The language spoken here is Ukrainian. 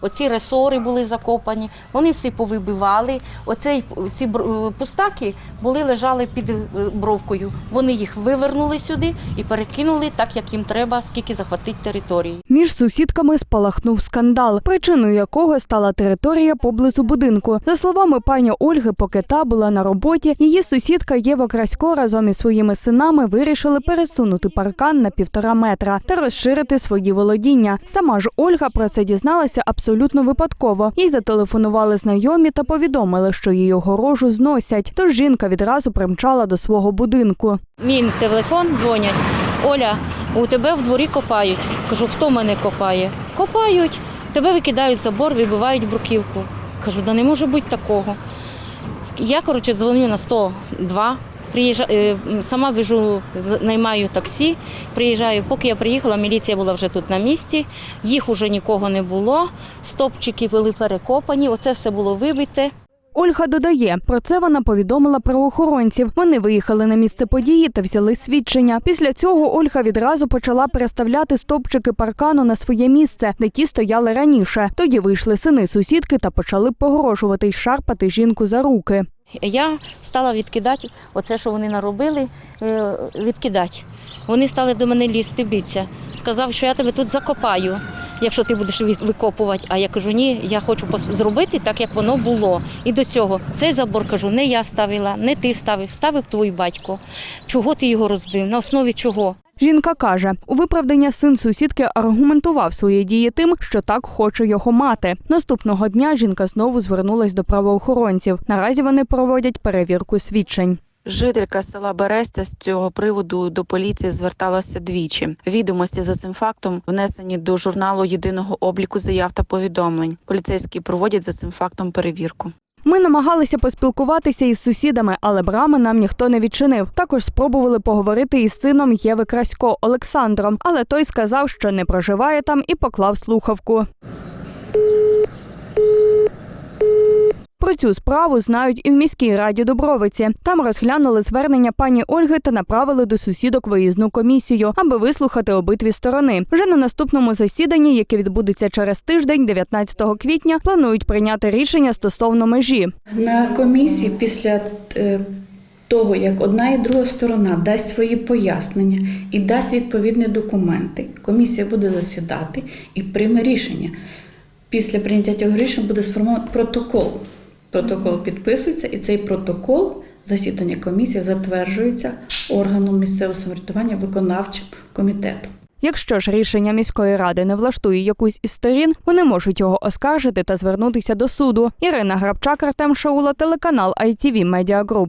оці ресори були закопані, вони всі повибивали. Оцей, ці е, пустаки були лежали під е, бровкою. Вони їх вивернули сюди і перекинули так, як їм треба, скільки захватить території. Між сусідками спалахнув скандал, причиною якого стала територія поблизу будинку. За словами пані Ольги, поки та була на роботі, її сусідка Єва Красько разом із своїми синами вирішили пересунути паркан на півтора метра та розширити свої володіння. Сама ж Ольга про це дізналася абсолютно випадково. Їй зателефонували знайомі та повідомили, що її огорожу зносять. Тож жінка відразу примчала до свого будинку. Мій телефон дзвонять. Оля, у тебе в дворі копають. Кажу, хто мене копає? Копають. Тебе викидають забор, вибивають бруківку. Кажу, да не може бути такого. Я, коротше, дзвоню на 102. Приїжджа... е, Сама вижу, наймаю таксі, приїжджаю. Поки я приїхала, міліція була вже тут на місці, їх уже нікого не було, стопчики були перекопані, оце все було вибите. Ольга додає, про це вона повідомила правоохоронців. Вони виїхали на місце події та взяли свідчення. Після цього Ольга відразу почала переставляти стовпчики паркану на своє місце, де ті стояли раніше. Тоді вийшли сини сусідки та почали погрожувати й шарпати жінку за руки. Я стала відкидати оце, що вони наробили, е, відкидати. Вони стали до мене лізти, битися. Сказав, що я тебе тут закопаю, якщо ти будеш викопувати. А я кажу, ні, я хочу зробити так, як воно було. І до цього цей забор кажу, не я ставила, не ти ставив, ставив твій батько. Чого ти його розбив? На основі чого? Жінка каже, у виправдання син сусідки аргументував свої дії тим, що так хоче його мати. Наступного дня жінка знову звернулась до правоохоронців. Наразі вони проводять перевірку свідчень. Жителька села Берестя з цього приводу до поліції зверталася двічі. Відомості за цим фактом внесені до журналу єдиного обліку заяв та повідомлень. Поліцейські проводять за цим фактом перевірку. Ми намагалися поспілкуватися із сусідами, але брами нам ніхто не відчинив. Також спробували поговорити із сином Єви Красько Олександром, але той сказав, що не проживає там і поклав слухавку. Цю справу знають і в міській раді Дубровиці. Там розглянули звернення пані Ольги та направили до сусідок виїзну комісію, аби вислухати обидві сторони. Вже на наступному засіданні, яке відбудеться через тиждень, 19 квітня, планують прийняти рішення стосовно межі. На комісії після е, того, як одна і друга сторона дасть свої пояснення і дасть відповідні документи, комісія буде засідати і прийме рішення. Після прийняття цього рішення буде сформований протокол. Протокол підписується, і цей протокол засідання комісії затверджується органом місцевого самоврядування виконавчим комітетом. Якщо ж рішення міської ради не влаштує якусь із сторін, вони можуть його оскаржити та звернутися до суду. Ірина Грабчак, Артем Шаула, телеканал ITV Media Group.